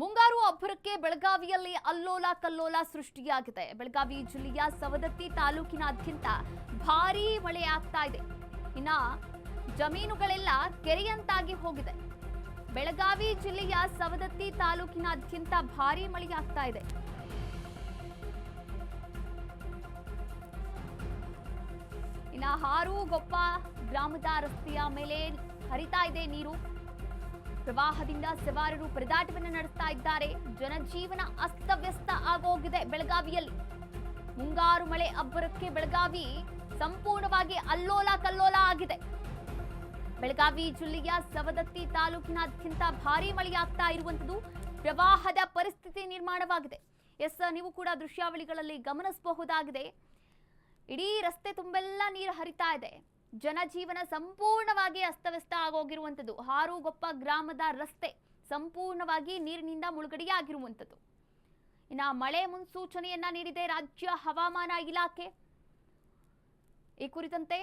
ಮುಂಗಾರು ಅಬ್ಬರಕ್ಕೆ ಬೆಳಗಾವಿಯಲ್ಲಿ ಅಲ್ಲೋಲ ಕಲ್ಲೋಲ ಸೃಷ್ಟಿಯಾಗಿದೆ. ಬೆಳಗಾವಿ ಜಿಲ್ಲೆಯ ಸವದತ್ತಿ ತಾಲೂಕಿನಾದ್ಯಂತ ಭಾರೀ ಮಳೆ ಆಗ್ತಾ ಇದೆ. ಇನ್ನ ಜಮೀನುಗಳೆಲ್ಲ ಕೆರೆಯಂತಾಗಿ ಹೋಗಿದೆ. ಬೆಳಗಾವಿ ಜಿಲ್ಲೆಯ ಸವದತ್ತಿ ತಾಲೂಕಿನಾದ್ಯಂತ ಭಾರೀ ಮಳೆಯಾಗ್ತಾ ಇದೆ. ಇನ್ನ ಹಾರುಗೊಪ್ಪ ಗ್ರಾಮದ ರಸ್ತೆಯ ಮೇಲೆ ಹರಿತಾ ಇದೆ ನೀರು. ಪ್ರವಾಹದಿಂದ ಸವಾರರು ಪರದಾಟವನ್ನು ನಡೆಸ್ತಾ ಇದ್ದಾರೆ. ಜನಜೀವನ ಅಸ್ತವ್ಯಸ್ತ ಆಗೋಗಿದೆ ಬೆಳಗಾವಿಯಲ್ಲಿ. ಮುಂಗಾರು ಮಳೆ ಅಬ್ಬರಕ್ಕೆ ಬೆಳಗಾವಿ ಸಂಪೂರ್ಣವಾಗಿ ಅಲ್ಲೋಲ ಕಲ್ಲೋಲ ಆಗಿದೆ. ಬೆಳಗಾವಿ ಜಿಲ್ಲೆಯ ಸವದತ್ತಿ ತಾಲೂಕಿನಾದ್ಯಂತ ಭಾರಿ ಮಳೆಯಾಗ್ತಾ ಇರುವಂತದ್ದು ಪ್ರವಾಹದ ಪರಿಸ್ಥಿತಿ ನಿರ್ಮಾಣವಾಗಿದೆ. ಎಸ್, ನೀವು ಕೂಡ ದೃಶ್ಯಾವಳಿಗಳಲ್ಲಿ ಗಮನಿಸಬಹುದಾಗಿದೆ. ಇಡೀ ರಸ್ತೆ ತುಂಬೆಲ್ಲ ನೀರು ಹರಿತಾ ಇದೆ. ಜನಜೀವನ ಸಂಪೂರ್ಣವಾಗಿ ಅಸ್ತವ್ಯಸ್ತ ಆಗೋಗಿರುವಂಥದ್ದು. ಹಾರುಗೊಪ್ಪ ಗ್ರಾಮದ ರಸ್ತೆ ಸಂಪೂರ್ಣವಾಗಿ ನೀರಿನಿಂದ ಮುಳುಗಡೆಯಾಗಿರುವಂಥದ್ದು. ಇನ್ನು ಮಳೆ ಮುನ್ಸೂಚನೆಯನ್ನ ನೀಡಿದೆ ರಾಜ್ಯ ಹವಾಮಾನ ಇಲಾಖೆ. ಈ ಕುರಿತಂತೆ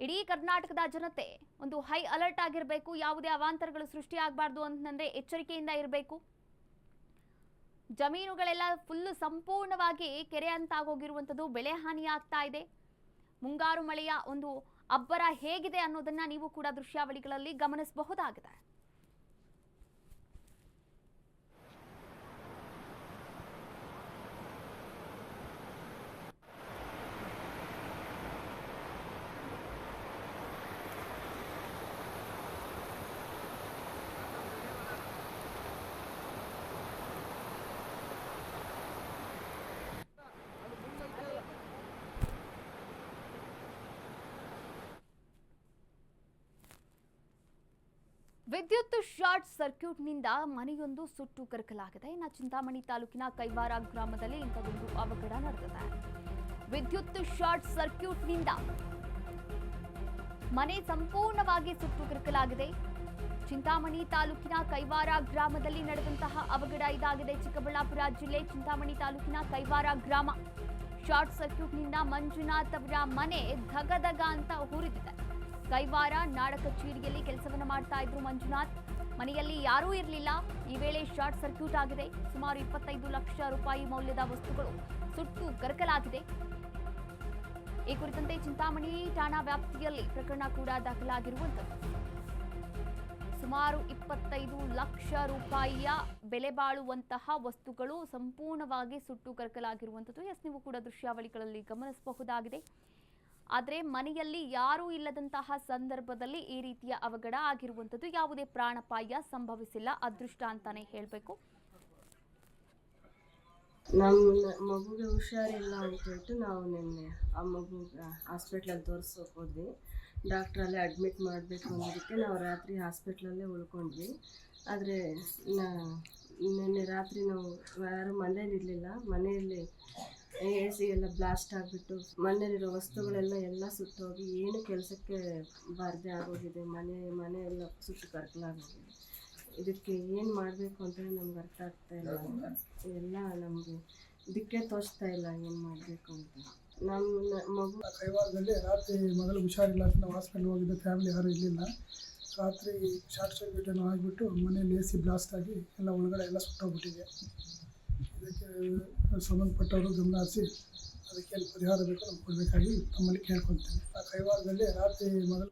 ಇಡೀ ಕರ್ನಾಟಕದ ಜನತೆ ಒಂದು ಹೈ ಅಲರ್ಟ್ ಆಗಿರಬೇಕು, ಯಾವುದೇ ಅವಾಂತರಗಳು ಸೃಷ್ಟಿಯಾಗಬಾರ್ದು ಅಂತಂದ್ರೆ ಎಚ್ಚರಿಕೆಯಿಂದ ಇರಬೇಕು. ಜಮೀನುಗಳೆಲ್ಲ ಫುಲ್ ಸಂಪೂರ್ಣವಾಗಿ ಕೆರೆ ಅಂತಾಗೋಗಿರುವಂಥದ್ದು ಬೆಳೆ ಹಾನಿ ಆಗ್ತಾ ಇದೆ. ಮುಂಗಾರು ಮಳೆಯ ಒಂದು ಅಬ್ಬರ ಹೇಗಿದೆ ಅನ್ನೋದನ್ನ ನೀವು ಕೂಡ ದೃಶ್ಯಾವಳಿಗಳಲ್ಲಿ ಗಮನಿಸಬಹುದಾಗಿದೆ. ವಿದ್ಯುತ್ ಶಾರ್ಟ್ ಸರ್ಕ್ಯೂಟ್ನಿಂದ ಮನೆಯೊಂದು ಸುಟ್ಟು ಕರಕಲಾಗಿದೆ. ಇನ್ನು ಚಿಂತಾಮಣಿ ತಾಲೂಕಿನ ಕೈವಾರ ಗ್ರಾಮದಲ್ಲಿ ಇಂಥದೊಂದು ಅವಘಡ ನಡೆದಿದೆ. ವಿದ್ಯುತ್ ಶಾರ್ಟ್ ಸರ್ಕ್ಯೂಟ್ನಿಂದ ಮನೆ ಸಂಪೂರ್ಣವಾಗಿ ಸುಟ್ಟು ಕರಕಲಾಗಿದೆ. ಚಿಂತಾಮಣಿ ತಾಲೂಕಿನ ಕೈವಾರ ಗ್ರಾಮದಲ್ಲಿ ನಡೆದಂತಹ ಅವಘಡ ಇದಾಗಿದೆ. ಚಿಕ್ಕಬಳ್ಳಾಪುರ ಜಿಲ್ಲೆ ಚಿಂತಾಮಣಿ ತಾಲೂಕಿನ ಕೈವಾರ ಗ್ರಾಮ ಶಾರ್ಟ್ ಸರ್ಕ್ಯೂಟ್ನಿಂದ ಮಂಜುನಾಥ್ ಅವರ ಮನೆ ಧಗಧಗ ಅಂತ ಉರಿದಿದೆ ಕೈವಾರ ನಾಡ ಕಚೇರಿಯಲ್ಲಿ ಕೆಲಸವನ್ನು ಮಾಡ್ತಾ ಇದ್ರು ಮಂಜುನಾಥ್. ಮನೆಯಲ್ಲಿ ಯಾರೂ ಇರಲಿಲ್ಲ. ಈ ವೇಳೆ ಶಾರ್ಟ್ ಸರ್ಕ್ಯೂಟ್ ಆಗಿದೆ. ಸುಮಾರು ಇಪ್ಪತ್ತೈದು ಲಕ್ಷ ರೂಪಾಯಿ ಮೌಲ್ಯದ ವಸ್ತುಗಳು ಸುಟ್ಟು ಕರಕಲಾಗಿದೆ. ಈ ಕುರಿತಂತೆ ಚಿಂತಾಮಣಿ ಠಾಣಾ ವ್ಯಾಪ್ತಿಯಲ್ಲಿ ಪ್ರಕರಣ ಕೂಡ ದಾಖಲಾಗಿರುವಂಥದ್ದು. ಸುಮಾರು ಇಪ್ಪತ್ತೈದು ಲಕ್ಷ ರೂಪಾಯಿಯ ಬೆಲೆ ಬಾಳುವಂತಹ ವಸ್ತುಗಳು ಸಂಪೂರ್ಣವಾಗಿ ಸುಟ್ಟು ಕರಕಲಾಗಿರುವಂಥದ್ದು. ಎಸ್, ನೀವು ಕೂಡ ದೃಶ್ಯಾವಳಿಗಳಲ್ಲಿ ಗಮನಿಸಬಹುದಾಗಿದೆ. ಆದರೆ ಮನೆಯಲ್ಲಿ ಯಾರೂ ಇಲ್ಲದಂತಹ ಸಂದರ್ಭದಲ್ಲಿ ಈ ರೀತಿಯ ಅವಘಡ ಆಗಿರುವಂಥದ್ದು ಯಾವುದೇ ಪ್ರಾಣಪಾಯ ಸಂಭವಿಸಿಲ್ಲ. ಅದೃಷ್ಟ ಅಂತಾನೆ ಹೇಳಬೇಕು. ನಮ್ಮ ಮಗುಗೆ ಹುಷಾರಿಲ್ಲ ಅಂತ ಹೇಳ್ಬಿಟ್ಟು ನಾವು ನಿನ್ನೆ ಆ ಮಗು ಹಾಸ್ಪಿಟ್ಲಲ್ಲಿ ತೋರಿಸೋಕೆ ಹೋದ್ವಿ. ಡಾಕ್ಟ್ರಲ್ಲೇ ಅಡ್ಮಿಟ್ ಮಾಡಬೇಕು ಅನ್ನೋದಕ್ಕೆ ನಾವು ರಾತ್ರಿ ಹಾಸ್ಪಿಟ್ಲಲ್ಲೇ ಉಳ್ಕೊಂಡ್ವಿ. ಆದರೆ ನಿನ್ನೆ ರಾತ್ರಿ ನಾವು ಯಾರು ಮನೇಲಿ ಇರಲಿಲ್ಲ ಮನೆಯಲ್ಲಿ ಎ ಸಿ ಎಲ್ಲ ಬ್ಲಾಸ್ಟ್ ಆಗಿಬಿಟ್ಟು ಮನೆಯಲ್ಲಿರೋ ವಸ್ತುಗಳೆಲ್ಲ ಎಲ್ಲ ಸುಟ್ಟೋಗಿ ಏನು ಕೆಲಸಕ್ಕೆ ಬಾರದೆ ಆಗೋಗಿದೆ ಮನೆ ಮನೆ ಎಲ್ಲ ಸುಟ್ಟು ಕರ್ಕಲಾಗೋಗಿದೆ. ಇದಕ್ಕೆ ಏನು ಮಾಡಬೇಕು ಅಂತ ನಮ್ಗೆ ಅರ್ಥ ಆಗ್ತಾ ಇಲ್ಲ. ಎಲ್ಲ ನಮಗೆ ದಿಕ್ಕೆ ತೋಚ್ತಾ ಇಲ್ಲ ಏನು ಮಾಡಬೇಕು ಅಂತ. ನಮ್ಮ ಮಗು ಕೈವಾರದಲ್ಲಿ ರಾತ್ರಿ ಮೊದಲು ಹುಷಾರಿಲ್ಲ ಅಂತ ನಾವು ಹಾಸ್ಪಿಟ್ಲ್ ಹೋಗಿದ್ದೆ ಫ್ಯಾಮಿಲಿ ಯಾರೂ ಇರಲಿಲ್ಲ. ರಾತ್ರಿ ಶಾರ್ಟ್ ಸರ್ಕ್ಯೂಟ್ ಏನೋ ಆಗಿಬಿಟ್ಟು ಮನೇಲಿ ಎ ಸಿ ಬ್ಲಾಸ್ಟ್ ಆಗಿ ಎಲ್ಲ ಒಳಗಡೆ ಎಲ್ಲ ಸುಟ್ಟೋಗ್ಬಿಟ್ಟಿದೆ. ಇದಕ್ಕೆ ಸಂಬಂಧಪಟ್ಟವರು ಗಮನ ಹರಿಸಿ ಅದಕ್ಕೆ ಪರಿಹಾರ ಬೇಕು ನಾವು ಕೊಡಬೇಕಾಗಿ ತಮ್ಮಲ್ಲಿ ಕೇಳ್ಕೊತೀನಿ ಆ ಕೈವಾರದಲ್ಲಿ ರಾತ್ರಿ ಮೊದಲು